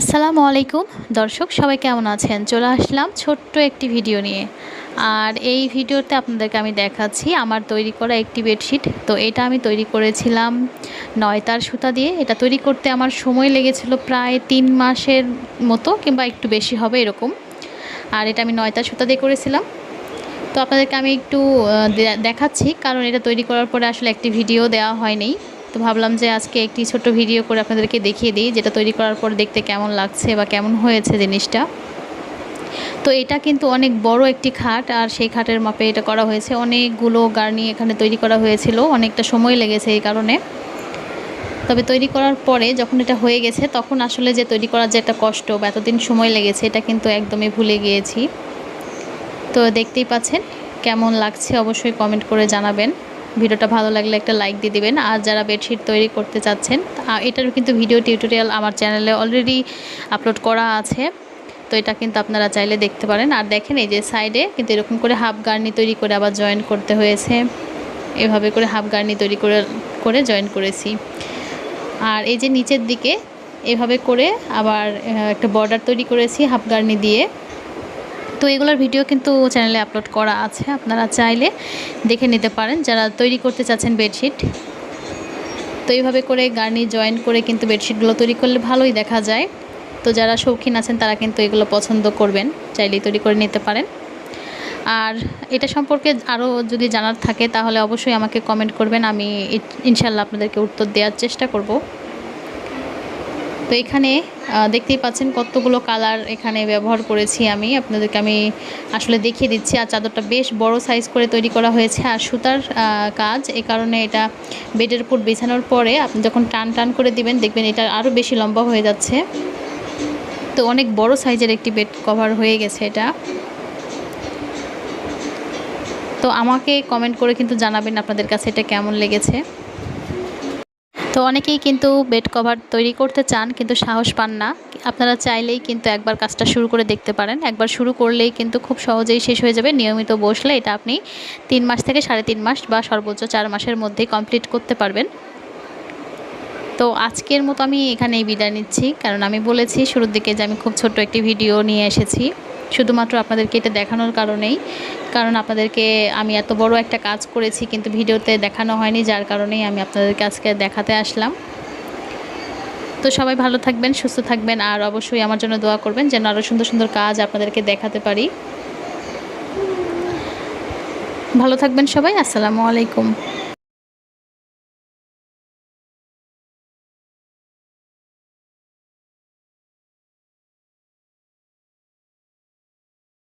আসসালামু আলাইকুম। দর্শক, সবাই কেমন আছেন? চলে আসলাম ছোট্ট একটি ভিডিও নিয়ে। আর এই ভিডিওতে আপনাদেরকে আমি দেখাচ্ছি আমার তৈরি করা একটি বেডশিট। তো এটা আমি তৈরি করেছিলাম নয়তার সুতা দিয়ে। এটা তৈরি করতে আমার সময় লেগেছিল প্রায় তিন মাসের মতো কিংবা একটু বেশি হবে এরকম। আর এটা আমি নয়তার সুতা দিয়ে করেছিলাম। তো আপনাদেরকে আমি একটু দেখাচ্ছি। কারণ এটা তৈরি করার পরে আসলে একটি ভিডিও দেওয়া হয়নি। তো ভাবলাম যে আজকে একটি ছোট ভিডিও করে আপনাদেরকে দেখিয়ে দিই, যেটা তৈরি করার পর দেখতে কেমন লাগছে বা কেমন হয়েছে জিনিসটা। তো এটা কিন্তু অনেক বড় একটি খাট, আর সেই খাটের মাপে এটা করা হয়েছে। অনেকগুলো গার্নি এখানে তৈরি করা হয়েছিল, অনেকটা সময় লেগেছে এই কারণে। তবে তৈরি করার পরে যখন এটা হয়ে গেছে, তখন আসলে যে তৈরি করার যে একটা কষ্ট বা এতদিন সময় লেগেছে, এটা কিন্তু একদমই ভুলে গিয়েছি। তো দেখতেই পাচ্ছেন, কেমন লাগছে অবশ্যই কমেন্ট করে জানাবেন। ভিডিওটা ভালো লাগলে একটা লাইক দিয়ে দিবেন। আর যারা বেডশিট তৈরি করতে চাচ্ছেন এটারও কিন্তু ভিডিও টিউটোরিয়াল আমার চ্যানেলে অলরেডি আপলোড করা আছে। তো এটা কিন্তু আপনারা চাইলে দেখতে পারেন। আর দেখেন এই যে সাইডে কিন্তু এরকম করে হাফ গার্নি তৈরি করে আবার জয়েন করতে হয়েছে। এভাবে করে হাফ গার্নি তৈরি করে করে জয়েন করেছি। আর এই যে নিচের দিকে এভাবে করে আবার একটা বর্ডার তৈরি করেছি হাফ গার্নি দিয়ে। তো এগুলোর ভিডিও কিন্তু চ্যানেলে আপলোড করা আছে, আপনারা চাইলে দেখে নিতে পারেন। যারা তৈরি করতে চাচ্ছেন বেডশিট, তো এইভাবে করে গার্নি জয়েন করে কিন্তু বেডশিটগুলো তৈরি করলে ভালোই দেখা যায়। তো যারা শৌখিন আছেন, তারা কিন্তু এগুলো পছন্দ করবেন, চাইলেই তৈরি করে নিতে পারেন। আর এটা সম্পর্কে আরও যদি জানার থাকে, তাহলে অবশ্যই আমাকে কমেন্ট করবেন, আমি ইনশাল্লাহ আপনাদেরকে উত্তর দেওয়ার চেষ্টা করব। তো এখানে দেখতেই পাচ্ছেন কতগুলো কালার এখানে ব্যবহার করেছি আমি। আপনাদেরকে আমি আসলে দেখিয়ে দিচ্ছি। আর চাদরটা বেশ বড় সাইজ করে তৈরি করা হয়েছে। আর সুতার কাজ এই কারণে এটা বেডের উপর বিছানোর পরে আপনি যখন টান টান করে দিবেন, দেখবেন এটা আরও বেশি লম্বা হয়ে যাচ্ছে। তো অনেক বড় সাইজের একটি বেড কভার হয়ে গেছে এটা। তো আমাকে কমেন্ট করে কিন্তু জানাবেন আপনাদের কাছে এটা কেমন লেগেছে। তো অনেকেই কিন্তু বেড কভার তৈরি করতে চান কিন্তু সাহস পান না। আপনারা চাইলেই কিন্তু একবার কাজটা শুরু করে দেখতে পারেন। একবার শুরু করলেই কিন্তু খুব সহজেই শেষ হয়ে যাবে। নিয়মিত বসলে এটা আপনি তিন মাস থেকে সাড়ে তিন মাস বা সর্বোচ্চ চার মাসের মধ্যেই কমপ্লিট করতে পারবেন। তো আজকের মতো আমি এখানেই বিদায় নিচ্ছি। কারণ আমি বলেছি শুরুর দিকে যে আমি খুব ছোট্ট একটি ভিডিও নিয়ে এসেছি। শুধুমাত্র আপনাদেরকে এটা দেখানোর কারণেই, কারণ আপনাদেরকে আমি এত বড় একটা কাজ করেছি কিন্তু ভিডিওতে দেখানো হয়নি, যার কারণেই আমি আপনাদেরকে আজকে দেখাতে আসলাম। তো সবাই ভালো থাকবেন, সুস্থ থাকবেন, আর অবশ্যই আমার জন্য দোয়া করবেন যেন আরও সুন্দর সুন্দর কাজ আপনাদেরকে দেখাতে পারি। ভালো থাকবেন সবাই, আসসালামু আলাইকুম।